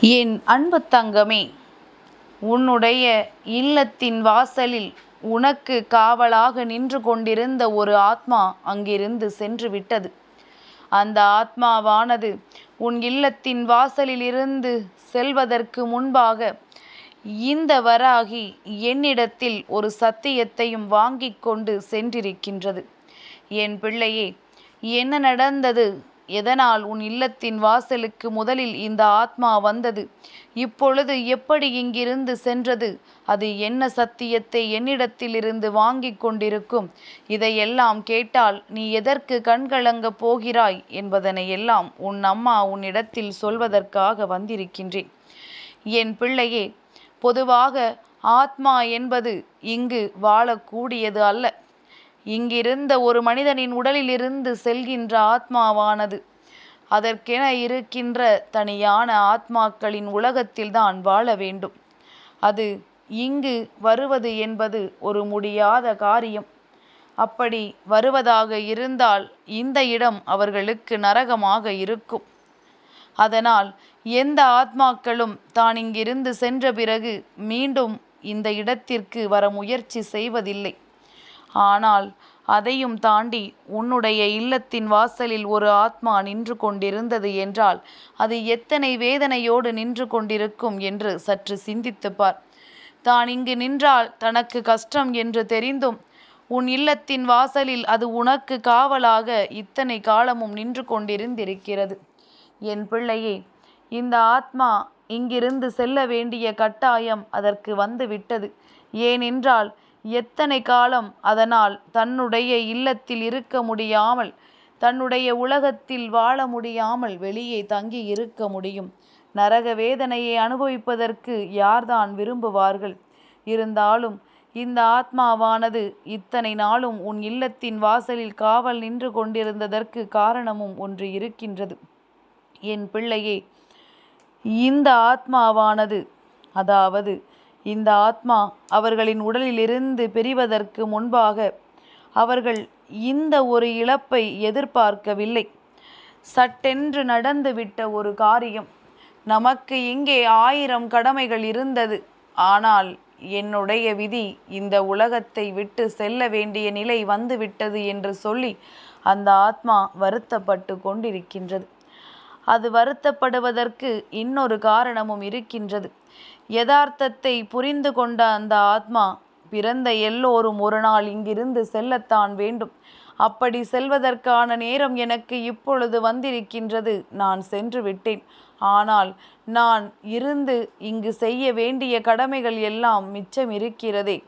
என் அன்பு தங்கமே உன்னுடைய இல்லத்தின் வாசலில் உனக்கு காவலாக நின்று கொண்டிருந்த ஒரு ஆத்மா அங்கிருந்து சென்று விட்டது. அந்த ஆத்மாவானது உன் இல்லத்தின் வாசலிலிருந்து செல்வதற்கு முன்பாக இந்த வராகி என்னிடத்தில் ஒரு சத்தியத்தையும் வாங்கிக் கொண்டு சென்றிருக்கின்றது. என் பிள்ளையே என்ன நடந்தது? எதனால் உன் இல்லத்தின் வாசலுக்கு முதலில் இந்த ஆத்மா வந்தது? இப்பொழுது எப்படி இங்கிருந்து சென்றது? அது என்ன சத்தியத்தை என்னிடத்திலிருந்து வாங்கிக் கொண்டிருக்கும்? இதையெல்லாம் கேட்டால் நீ எதற்கு கண்கலங்க போகிறாய் என்பதனை எல்லாம் உன் அம்மா உன்னிடத்தில் சொல்வதற்காக வந்திருக்கின்றேன். என் பிள்ளையே பொதுவாக ஆத்மா என்பது இங்கு வாழக்கூடியது அல்ல. இங்கிருந்த ஒரு மனிதனின் உடலிலிருந்து செல்கின்ற ஆத்மாவானது. அதற்கென இருக்கின்ற தனியான ஆத்மாக்களின் உலகத்தில்தான் வாழ வேண்டும். அது இங்கு வருவது என்பது ஒரு முடியாத காரியம். அப்படி வருவதாக இருந்தால் இந்த இடம் அவர்களுக்கு நரகமாக இருக்கும். அதனால் எந்த ஆத்மாக்களும் தான் இங்கிருந்து சென்ற பிறகு மீண்டும் இந்த இடத்திற்கு வர முயற்சி செய்வதில்லை. ஆனால் அதையும் தாண்டி உன்னுடைய இல்லத்தின் வாசலில் ஒரு ஆத்மா நின்று கொண்டிருந்தது என்றால் அது எத்தனை வேதனையோடு நின்று கொண்டிருக்கும் என்று சற்று சிந்தித்துப்பார் தான் இங்கு நின்றால் தனக்கு கஷ்டம் என்று தெரிந்தும் உன் இல்லத்தின் வாசலில் அது உனக்கு காவலாக இத்தனை காலமும் நின்று கொண்டிருந்திருக்கிறது. என் பிள்ளையே இந்த ஆத்மா இங்கிருந்து செல்ல வேண்டிய கட்டாயம் அதற்கு வந்து விட்டது ஏனென்றால் எத்தனை காலம் அதனால் தன்னுடைய இல்லத்தில் இருக்க முடியாமல் தன்னுடைய உலகத்தில் வாழ முடியாமல் வெளியே தங்கி இருக்க முடியும். நரக வேதனையை அனுபவிப்பதற்கு யார்தான் விரும்புவார்கள்? இருந்தாலும் இந்த ஆத்மாவானது இத்தனை நாளும் உன் இல்லத்தின் வாசலில் காவல் நின்று கொண்டிருந்ததற்கு காரணமும் ஒன்று இருக்கின்றது. என் பிள்ளையே இந்த ஆத்மாவானது அதாவது இந்த ஆத்மா அவர்களின் உடலிலிருந்து பிரிவதற்கு முன்பாக அவர்கள் இந்த ஒரு இழப்பை எதிர்பார்க்கவில்லை. சட்டென்று நடந்துவிட்ட ஒரு காரியம். நமக்கு இங்கே ஆயிரம் கடமைகள் இருந்தது. ஆனால் என்னுடைய விதி இந்த உலகத்தை விட்டு செல்ல வேண்டிய நிலை வந்துவிட்டது என்று சொல்லி அந்த ஆத்மா வருத்தப்பட்டு கொண்டிருக்கின்றது. அது வருத்தப்படுவதற்கு இன்னொரு காரணமும் இருக்கின்றது. யதார்த்தத்தை புரிந்து கொண்ட அந்த ஆத்மா பிறந்த எல்லோரும் ஒரு நாள் இங்கிருந்து செல்லத்தான் வேண்டும். அப்படி செல்வதற்கான நேரம் எனக்கு இப்பொழுது வந்திருக்கின்றது. நான் சென்று விட்டேன். ஆனால் நான் இருந்து இங்கு செய்ய வேண்டிய கடமைகள் எல்லாம் மிச்சம் இருக்கிறதே.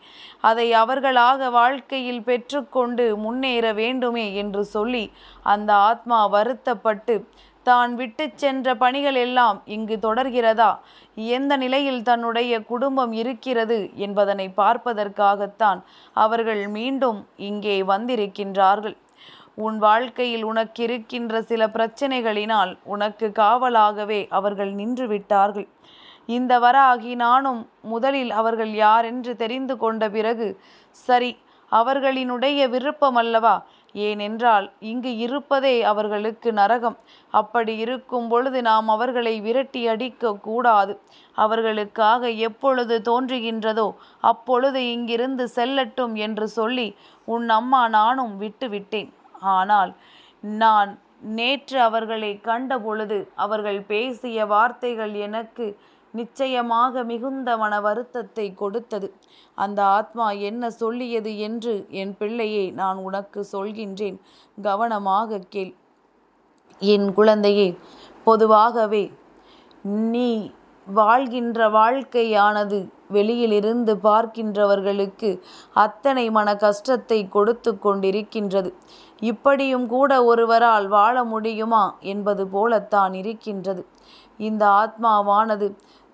அதை அவர்களாக வாழ்க்கையில் பெற்றுக்கொண்டு முன்னேற வேண்டுமே என்று சொல்லி அந்த ஆத்மா வருத்தப்பட்டு தான் விட்டு சென்ற பணிகள் எல்லாம் இங்கு தொடர்கிறதா? எந்த நிலையில் தன்னுடைய குடும்பம் இருக்கிறது என்பதனை பார்ப்பதற்காகத்தான் அவர்கள் மீண்டும் இங்கே வந்திருக்கின்றார்கள். உன் வாழ்க்கையில் உனக்கு இருக்கின்ற சில பிரச்சனைகளினால் உனக்கு காவலாகவே அவர்கள் நின்று விட்டார்கள் இந்த வராகி நானும் முதலில் அவர்கள் யாரென்று தெரிந்து கொண்ட பிறகு சரி அவர்களினுடைய விருப்பம் அல்லவா? ஏனென்றால் இங்கு இருப்பதே அவர்களுக்கு நரகம். அப்படி இருக்கும் பொழுது நாம் அவர்களை விரட்டி அடிக்க கூடாது. அவர்களுக்காக எப்பொழுது தோன்றுகின்றதோ அப்பொழுது இங்கிருந்து செல்லட்டும் என்று சொல்லி உன் அம்மா நானும் விட்டுவிட்டேன் ஆனால் நான் நேற்று அவர்களை கண்ட பொழுது அவர்கள் பேசிய வார்த்தைகள் எனக்கு நிச்சயமாக மிகுந்த மன வருத்தத்தை கொடுத்தது. அந்த ஆத்மா என்ன சொல்லியது என்று என் பிள்ளையை நான் உனக்கு சொல்கின்றேன். கவனமாக கேள். என் குழந்தையே பொதுவாகவே நீ வாழ்கின்ற வாழ்க்கையானது வெளியிலிருந்து பார்க்கின்றவர்களுக்கு அத்தனை மன கஷ்டத்தை கொடுத்து கொண்டிருக்கின்றது. இப்படியும் கூட ஒருவரால் வாழ முடியுமா என்பது போலத்தான் இருக்கின்றது. இந்த ஆத்மாவானது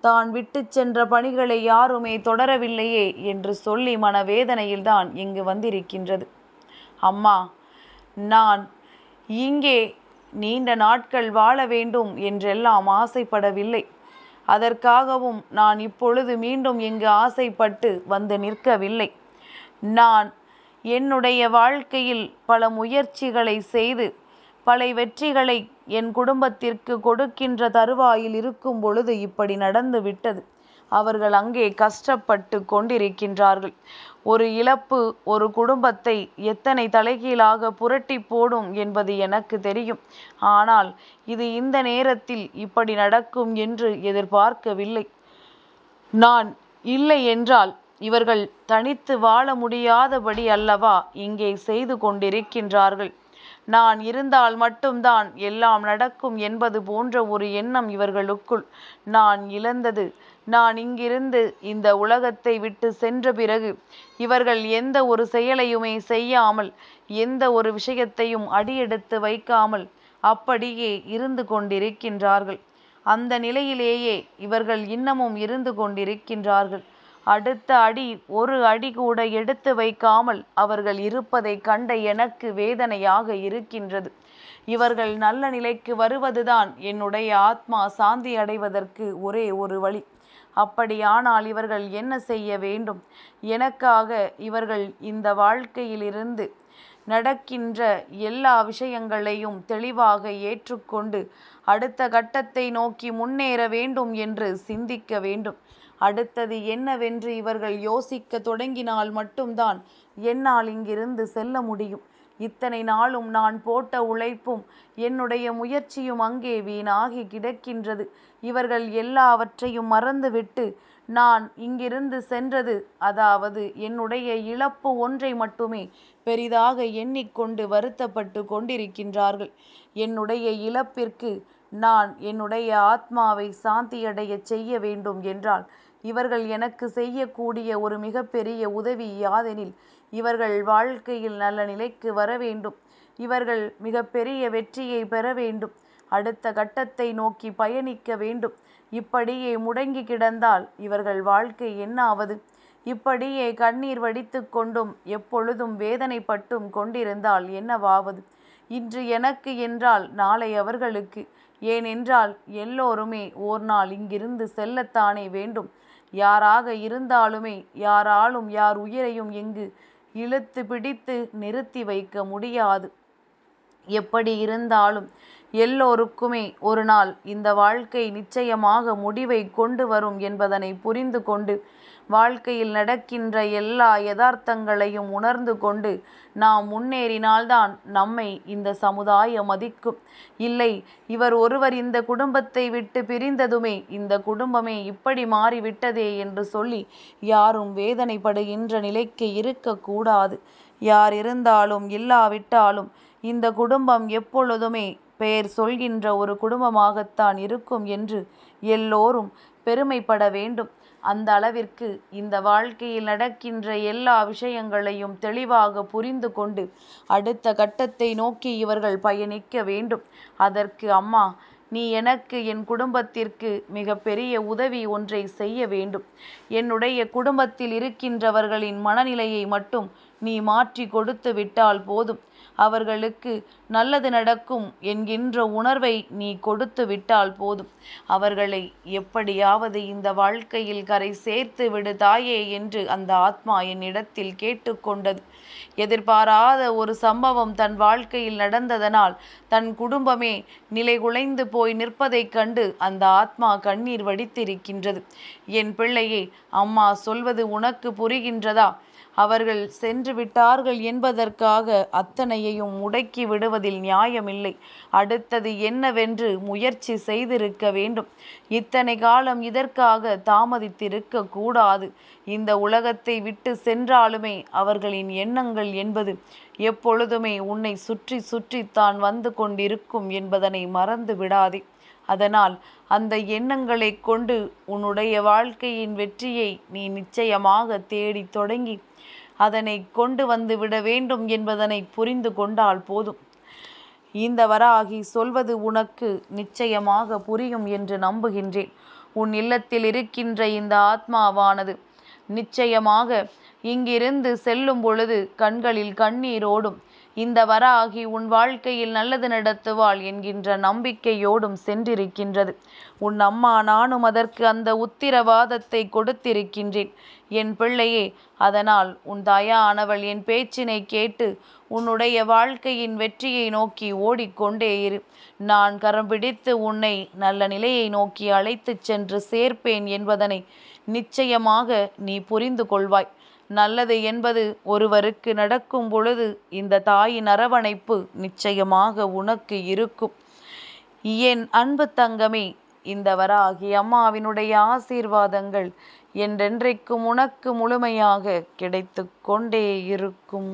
தான் விட்டு சென்ற பணிகளை யாருமே தொடரவில்லையே என்று சொல்லி மனவேதனையில்தான் இங்கு வந்திருக்கின்றது. அம்மா நான் இங்கே நீண்ட நாட்கள் வாழ வேண்டும் என்றெல்லாம் ஆசைப்படவில்லை. அதற்காகவும் நான் இப்பொழுது மீண்டும் இங்கு ஆசைப்பட்டு வந்து நிற்கவில்லை. நான் என்னுடைய வாழ்க்கையில் பல முயற்சிகளை செய்து பல வெற்றிகளை என் குடும்பத்திற்கு கொடுக்கின்ற தருவாயில் இருக்கும் பொழுது இப்படி நடந்து விட்டது. அவர்கள் அங்கே கஷ்டப்பட்டு கொண்டிருக்கின்றார்கள். ஒரு இழப்பு ஒரு குடும்பத்தை எத்தனை தலைகீழாக புரட்டி போடும் என்பது எனக்கு தெரியும். ஆனால் இது இந்த நேரத்தில் இப்படி நடக்கும் என்று எதிர்பார்க்கவில்லை. நான் இல்லை என்றால் இவர்கள் தனித்து வாழ முடியாதபடி அல்லவா இங்கே செய்து கொண்டிருக்கின்றார்கள். நான் இருந்தால் மட்டும்தான் எல்லாம் நடக்கும் என்பது போன்ற ஒரு எண்ணம் இவர்களுக்குள் நான் இழந்தது. நான் இங்கிருந்து இந்த உலகத்தை விட்டு சென்ற பிறகு இவர்கள் எந்த ஒரு செயலையுமே செய்யாமல் எந்த ஒரு விஷயத்தையும் அடியெடுத்து வைக்காமல் அப்படியே இருந்து கொண்டிருக்கின்றார்கள். அந்த நிலையிலேயே இவர்கள் இன்னமும் இருந்து கொண்டிருக்கின்றார்கள். அடுத்த அடி ஒரு அடி கூட எடுத்து வைக்காமல் அவர்கள் இருப்பதை கண்ட எனக்கு வேதனையாக இருக்கின்றது. இவர்கள் நல்ல நிலைக்கு வருவதுதான் என்னுடைய ஆத்மா சாந்தி அடைவதற்கு ஒரே ஒரு வழி. அப்படியானால் இவர்கள் என்ன செய்ய வேண்டும்? எனக்காக இவர்கள் இந்த வாழ்க்கையிலிருந்து நடக்கின்ற எல்லா விஷயங்களையும் தெளிவாக ஏற்றுக்கொண்டு அடுத்த கட்டத்தை நோக்கி முன்னேற வேண்டும் என்று சிந்திக்க வேண்டும். அடுத்தது என்னவென்று இவர்கள் யோசிக்க தொடங்கினால் மட்டும்தான் என்னால் இங்கிருந்து செல்ல முடியும். இத்தனை நாளும் நான் போட்ட உழைப்பும் என்னுடைய முயற்சியும் அங்கே வீணாகி கிடக்கின்றது. இவர்கள் எல்லாவற்றையும் மறந்துவிட்டு நான் இங்கிருந்து சென்றது அதாவது என்னுடைய இழப்பு ஒன்றை மட்டுமே பெரிதாக எண்ணிக்கொண்டு வருத்தப்பட்டு கொண்டிருக்கின்றார்கள். என்னுடைய இழப்பிற்கு நான் என்னுடைய ஆத்மாவை சாந்தியடைய செய்ய வேண்டும் என்றால் இவர்கள் எனக்கு செய்யக்கூடிய ஒரு மிகப்பெரிய உதவி யாதெனில் இவர்கள் வாழ்க்கையில் நல்ல நிலைக்கு வர வேண்டும். இவர்கள் மிகப்பெரிய வெற்றியை பெற வேண்டும். அடுத்த கட்டத்தை நோக்கி பயணிக்க வேண்டும். இப்படியே முடங்கி கிடந்தால் இவர்கள் வாழ்க்கை என்ன ஆவது இப்படியே கண்ணீர் வடித்து கொண்டும் எப்பொழுதும் வேதனைப்பட்டும் கொண்டிருந்தால் என்னவாவது? இன்று எனக்கு என்றால் நாளை அவர்களுக்கு. ஏனென்றால் எல்லோருமே ஓர் நாள் இங்கிருந்து செல்லத்தானே வேண்டும். யாராக இருந்தாலுமே யாராலும் யார் உயிரையும் இங்கு இழுத்து பிடித்து நிறுத்தி வைக்க முடியாது. எப்படி இருந்தாலும் எல்லோருக்குமே ஒரு நாள் இந்த வாழ்க்கை நிச்சயமாக முடிவை கொண்டு வரும் என்பதனை புரிந்து கொண்டு வாழ்க்கையில் நடக்கின்ற எல்லா யதார்த்தங்களையும் உணர்ந்து கொண்டு நாம் முன்னேறினால்தான் நம்மை இந்த சமுதாயம் மதிக்கும். இல்லை இவர் ஒருவர் இந்த குடும்பத்தை விட்டு பிரிந்ததுமே இந்த குடும்பமே இப்படி மாறிவிட்டதே என்று சொல்லி யாரும் வேதனைப்படுகின்ற நிலைக்கு இருக்கக்கூடாது. யார் இருந்தாலும் இல்லாவிட்டாலும் இந்த குடும்பம் எப்பொழுதுமே பெயர் சொல்கின்ற ஒரு குடும்பமாகத்தான் இருக்கும் என்று எல்லோரும் பெருமைப்பட வேண்டும். அந்த அளவிற்கு இந்த வாழ்க்கையில் நடக்கின்ற எல்லா விஷயங்களையும் தெளிவாக புரிந்து கொண்டு அடுத்த கட்டத்தை நோக்கி இவர்கள் பயணிக்க வேண்டும். அதற்கு அம்மா நீ எனக்கு என் குடும்பத்திற்கு மிக பெரிய உதவி ஒன்றை செய்ய வேண்டும். என்னுடைய குடும்பத்தில் இருக்கின்றவர்களின் மனநிலையை மட்டும் நீ மாற்றி கொடுத்து விட்டால் போதும். அவர்களுக்கு நல்லது நடக்கும் என்கின்ற உணர்வை நீ கொடுத்து விட்டால் போதும். அவர்களை எப்படியாவது இந்த வாழ்க்கையில் கரை சேர்த்து விடு தாயே என்று அந்த ஆத்மா என்னிடத்தில் கேட்டுக்கொண்டது. எதிர்பாராத ஒரு சம்பவம் தன் வாழ்க்கையில் நடந்ததனால் தன் குடும்பமே நிலைகுலைந்து போய் நிற்பதைக் கண்டு அந்த ஆத்மா கண்ணீர் வடித்திருக்கின்றது. என் பிள்ளையே அம்மா சொல்வது உனக்கு புரிகின்றதா? அவர்கள் சென்று விட்டார்கள் என்பதற்காக அத்தனையையும் முடக்கி விடுவதில் நியாயமில்லை. அடுத்தது என்னவென்று முயற்சி செய்திருக்க வேண்டும். இத்தனை காலம் இதற்காக தாமதித்திருக்க கூடாது. இந்த உலகத்தை விட்டு சென்றாலுமே அவர்களின் எண்ணங்கள் என்பது எப்பொழுதுமே உன்னை சுற்றி சுற்றி தான் வந்து கொண்டிருக்கும் என்பதனை மறந்து விடாதே. அதனால் அந்த எண்ணங்களை கொண்டு உன்னுடைய வாழ்க்கையின் வெற்றியை நீ நிச்சயமாக தேடி தொடங்கி அதனை கொண்டு வந்து விட வேண்டும் என்பதனை புரிந்து கொண்டால் போதும். இந்த வராகி சொல்வது உனக்கு நிச்சயமாக புரியும் என்று நம்புகின்றேன். உன் இல்லத்தில் இருக்கின்ற இந்த ஆத்மாவானது நிச்சயமாக இங்கிருந்து செல்லும் பொழுது கண்களில் கண்ணீரோடும் இந்த வராகி உன் வாழ்க்கையில் நல்லது நடத்துவாள் என்கின்ற நம்பிக்கையோடும் சென்றிருக்கின்றது. உன் அம்மா நானும் அதற்கு அந்த உத்திரவாதத்தை கொடுத்திருக்கின்றேன். என் பிள்ளையே அதனால் உன் தாயானவள் என் பேச்சினை கேட்டு உன்னுடைய வாழ்க்கையின் வெற்றியை நோக்கி ஓடிக்கொண்டே இரு. நான் கரம் பிடித்து உன்னை நல்ல நிலையை நோக்கி அழைத்துச் சென்று சேர்ப்பேன் என்பதனை நிச்சயமாக நீ புரிந்து கொள்வாய். நல்லது என்பது ஒருவருக்கு நடக்கும் பொழுது இந்த தாயின் அரவணைப்பு நிச்சயமாக உனக்கு இருக்கும். என் அன்பு தங்கமே இந்த வராகி அம்மாவினுடைய ஆசீர்வாதங்கள் என்றென்றைக்கும் உனக்கு முழுமையாக கிடைத்து கொண்டே இருக்கும்.